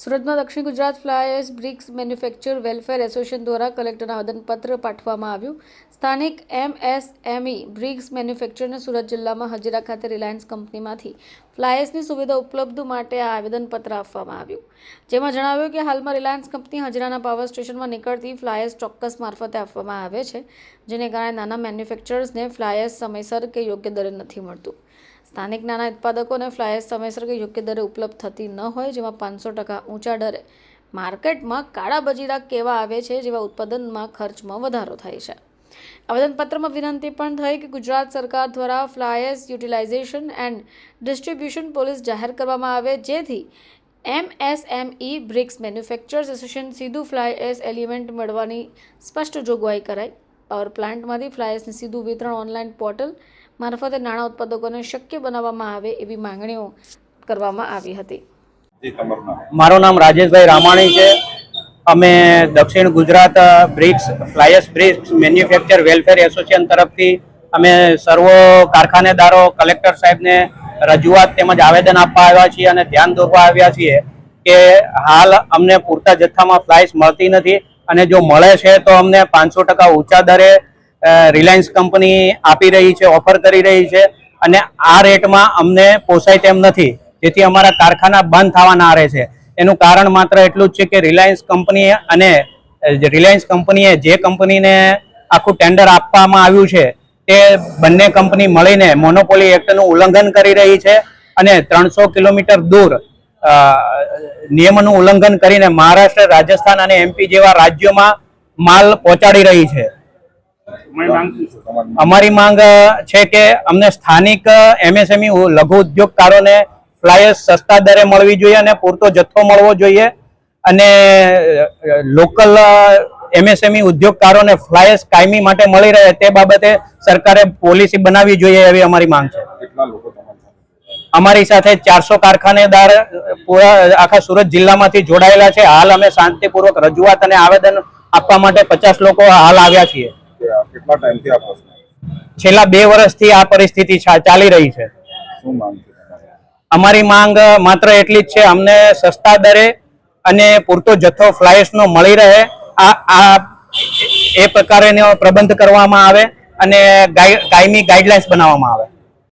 સુરતમાં દક્ષિણ Gujarat fly ash bricks manufacture welfare association દ્વારા કલેક્ટરને આવેદનપત્ર પાઠવવામાં આવ્યું. સ્થાનિક એમએસએમઈ બ્રિક્સ મેન્યુફેક્ચરને સુરત જિલ્લામાં હજીરા ખાતે રિલાયન્સ કંપનીમાંથી ફ્લાયર્સની સુવિધા ઉપલબ્ધ માટે આ આવેદનપત્ર આપવામાં આવ્યું. જેમાં જણાવ્યું કે હાલમાં રિલાયન્સ કંપની હજીરાના પાવર સ્ટેશનમાં નીકળતી ફ્લાયર્સ ચોક્કસ મારફતે આપવામાં આવે છે, જેને કારણે નાના મેન્યુફેક્ચરર્સને ફ્લાયર્સ સમયસર કે યોગ્ય દરે નથી મળતું. સ્થાનિક નાના ઉત્પાદકોને ફ્લાયર્સ સમયસર કે યોગ્ય દરે ઉપલબ્ધ થતી ન હોય જેમાં પાંચસો ટકા ઊંચા દરે. માર્કેટમાં કાળા બજીરા કેવા આવે છે જેવા ઉત્પાદનમાં ખર્ચમાં વધારો થાય છે. આવેદનપત્રમાં વિનંતી પણ થઈ કે ગુજરાત સરકાર દ્વારા flyers utilization and distribution policy જાહેર કરવામાં આવે જેથી એમએસએમઈ બ્રિક્સ મેન્યુફેક્ચરર્સ એસોસિએશન સીધું ફ્લાયર્સ એલિમેન્ટ મળવાની સ્પષ્ટ જોગવાઈ કરાય પાવર પ્લાન્ટમાંથી ફ્લાયર્સને સીધું વિતરણ ઓનલાઈન પોર્ટલ મારફતે નાણાં ઉત્પાદકોને શક્ય બનાવવામાં આવે એવી માંગણીઓ કરવામાં આવી હતી. મારું નામ રાજેશભાઈ રામાણી છે. અમે દક્ષિણ Gujarat bricks fly ash bricks manufacture welfare association તરફથી અમે સર્વ કારખાનેદારો કલેક્ટર સાહેબને રજૂઆત તેમજ આવેદન આપવા આવ્યા છીએ અને ધ્યાન દોરવા આવ્યા છીએ કે હાલ અમને પૂરતા જથ્થામાં ફ્લાઇસ મળતી નથી અને જો મળે છે તો અમને પાંચસો ટકા ઊંચા દરે રિલાયન્સ કંપની આપી રહી છે, ઓફર કરી રહી છે અને આ રેટમાં અમને પોસાય તેમ નથી. જેથી અમારા કારખાના બંધ થવાના આરે છે. એનું કારણ માત્ર એટલું જ છે કે રિલાયન્સ કંપની અને રિલાયન્સ કંપનીએ જે કંપનીને આખું ટેન્ડર આપવામાં આવ્યું છે, તે બંને કંપની મળીને મોનોપોલી એક્ટનું ઉલ્લંઘન કરી રહી છે અને ત્રણસો કિલોમીટર દૂર નિયમોનું ઉલ્લંઘન કરીને મહારાષ્ટ્ર, રાજસ્થાન અને એમપી જેવા રાજ્યોમાં માલ પહોંચાડી રહી છે તમારી માંગ શું છે તમારી અમારી માંગ છે કે અમને સ્થાનિક એમએસએમઈ લઘુ ઉદ્યોગકારોને ફ્લાયર્સ સસ્તા દરે મળવી જોઈએ અને પૂરતો જથ્થો મળવો જોઈએ. અને લોકલ એમએસએમઈ ઉદ્યોગકારોને ફ્લાયર્સ કાયમી માટે મળી રહે તે બાબતે સરકારે પોલિસી બનાવવી જોઈએ એવી અમારી માંગ છે. અમારી સાથે ચારસો કારખાનેદાર પૂરા આખા સુરત જિલ્લામાંથી જોડાયેલા છે. હાલ અમે શાંતિપૂર્વક રજૂઆત અને આવેદન આપવા માટે પચાસ લોકો હાલ આવ્યા છીએ. કેટલા ટાઈમથી આ પ્રશ્ન છેલ્લા બે વર્ષથી આ પરિસ્થિતિ ચાલી રહી છે. શું માંગ છે અમારી માંગ માત્ર એટલી જ છે અમને સસ્તા દરે અને પૂરતો જથ્થો ફ્લાયર્સનો મળી રહે. આ આ એ પ્રકારેનો પ્રબંધ કરવામાં આવે અને કાયમી ગાઈડલાઇન્સ બનાવવામાં આવે.